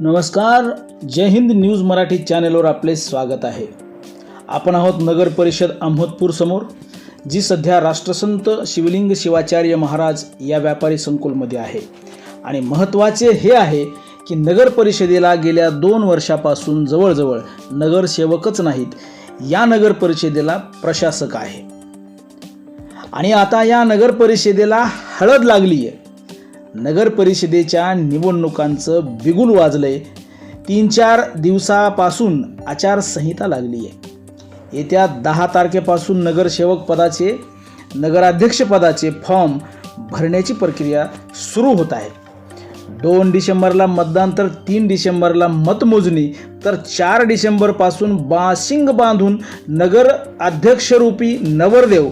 नमस्कार जय हिंद न्यूज मराठी चॅनेलवर आपले स्वागत आहे. आपण आहोत नगर परिषद अहमदपूर समोर जी सध्या राष्ट्रसंत शिवलिंग शिवाचार्य महाराज या व्यापारी संकुलमध्ये आहे. आणि महत्त्वाचे हे आहे की नगर परिषदेला गेल्या दोन वर्षापासून जवळजवळ नगरसेवकच नाहीत या नगर परिषदेला प्रशासक आहे. आणि आता या नगर परिषदेला हळद लागली आहे नगर परिषदेच्या निवडणुकांचं बिगुल वाजलंय. तीन चार दिवसापासून आचारसंहिता लागली आहे. येत्या दहा तारखेपासून नगरसेवक पदाचे नगराध्यक्षपदाचे फॉर्म भरण्याची प्रक्रिया सुरू होत आहे. दोन डिसेंबरला मतदान तर तीन डिसेंबरला मतमोजणी तर चार डिसेंबरपासून बाशिंग बांधून नगर अध्यक्षरूपी नवरदेव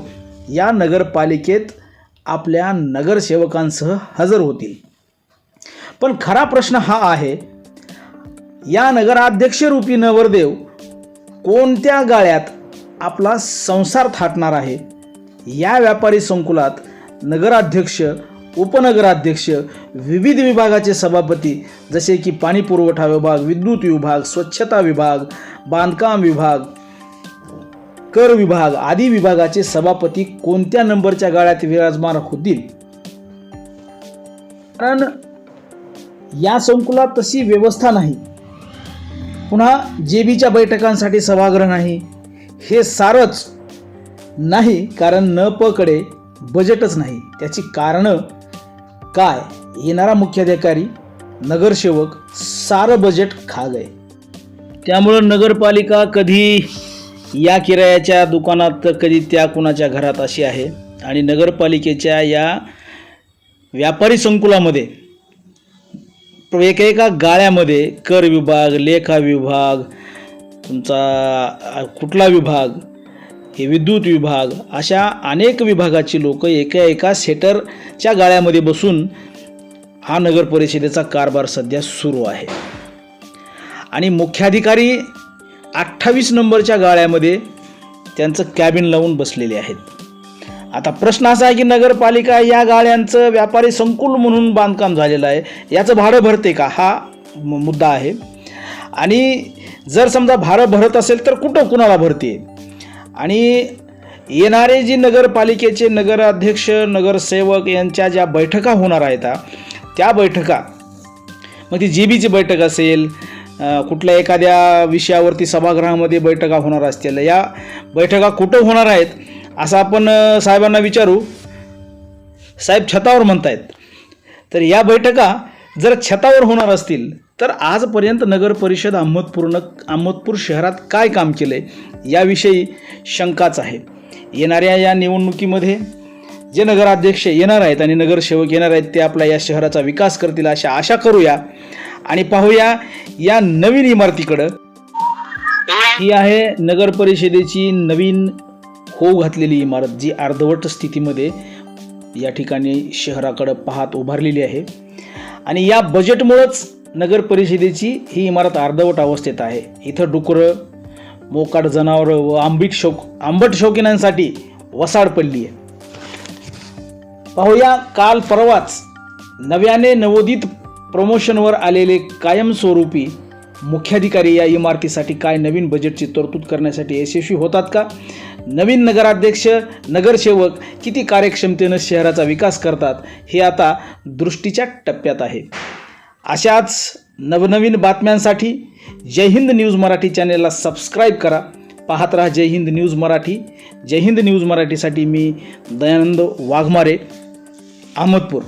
या नगरपालिकेत आपल्या नगरसेवकांसह हजर होतील. पण खरा प्रश्न हा आहे या नगराध्यक्षरूपी नवरदेव कोणत्या गाळ्यात आपला संसार थाटणार आहे? या व्यापारी संकुलात नगराध्यक्ष उपनगराध्यक्ष विविध विभागाचे सभापती जसे की पाणी पुरवठा विभाग विद्युत विभाग स्वच्छता विभाग बांधकाम विभाग कर विभाग आदी विभागाचे सभापती कोणत्या नंबरच्या गाळ्यात विराजमान होतील? कारण या संकुलात तशी व्यवस्था नाही. पुन्हा जेबीच्या बैठकांसाठी सभागृह नाही. हे सारच नाही कारण न पकडे बजेटच नाही. त्याची कारणं काय? येणारा मुख्याधिकारी नगरसेवक सारं बजेट खा गए त्यामुळं नगरपालिका कधी या किरायाच्या दुकानात कधी त्या कुणाच्या घरात अशी आहे? आणि नगरपालिकेच्या या व्यापारी संकुलामध्ये एकेका गाळ्यामध्ये कर विभाग लेखा विभाग तुमचा कुठला विभाग हे विद्युत विभाग अशा अनेक विभागाची लोक एका एका सेटरच्या गाळ्यामध्ये बसून हा नगर परिषदेचा कारभार सध्या सुरू आहे. आणि मुख्याधिकारी अठ्ठावीस नंबरच्या गाळ्यामध्ये त्यांचं कॅबिन लावून बसलेले आहेत. आता प्रश्न असा आहे की नगरपालिका या गाळ्यांचं व्यापारी संकुल म्हणून बांधकाम झालेलं आहे. याचं भाडं भरते का? हा मुद्दा आहे. आणि जर समजा भाडं भरत असेल तर कुठं कुणाला भरते? आणि येणारे जी नगरपालिकेचे नगराध्यक्ष नगरसेवक यांच्या ज्या बैठका होणार आहेत त्या बैठका मग ती जी बीची बैठक असेल कुठल्या एखाद्या विषयावरती सभागृहामध्ये बैठका होणार असतील या बैठका कुठं होणार आहेत असं आपण साहेबांना विचारू. साहेब छतावर म्हणतायत. तर या बैठका जर छतावर होणार असतील तर आजपर्यंत नगर परिषद अहमदपूर्ण अहमदपूर शहरात काय काम केलं आहे याविषयी शंकाच आहे. येणाऱ्या या निवडणुकीमध्ये जे नगराध्यक्ष येणार आहेत आणि नगरसेवक येणार आहेत ते आपल्या या शहराचा विकास करतील अशा आशा करूया. आणि पाहूया या नवीन इमारतीकडं. ही आहे नगर परिषदेची नवीन होऊ घातलेली इमारत जी अर्धवट स्थितीमध्ये या ठिकाणी शहराकडं पाहत उभारलेली आहे. आणि या बजेटमुळंच नगर परिषदेची ही इमारत अर्धवट अवस्थेत आहे. इथं डुकरं मोकाट जनावरं व आंबीट शौक आंबट शौकीनांसाठी वसाड पडली आहे. पाहूया काल परवाच नव्याने नवोदित प्रमोशनवर आलेले कायमस्वरूपी मुख्याधिकारी या इमारतीसाठी काय नवीन बजेटची तरतूद करण्यासाठी यशस्वी होतात का? नवीन नगराध्यक्ष नगरसेवक किती कार्यक्षमतेनं शहराचा विकास करतात हे आता दृष्टीच्या टप्प्यात आहे. अशाच नवनवीन बातम्यांसाठी जय हिंद न्यूज मराठी चॅनेलला सबस्क्राईब करा. पाहत राहा जय हिंद न्यूज मराठी. जय हिंद न्यूज मराठीसाठी मी दयानंद वाघमारे अहमदपूर.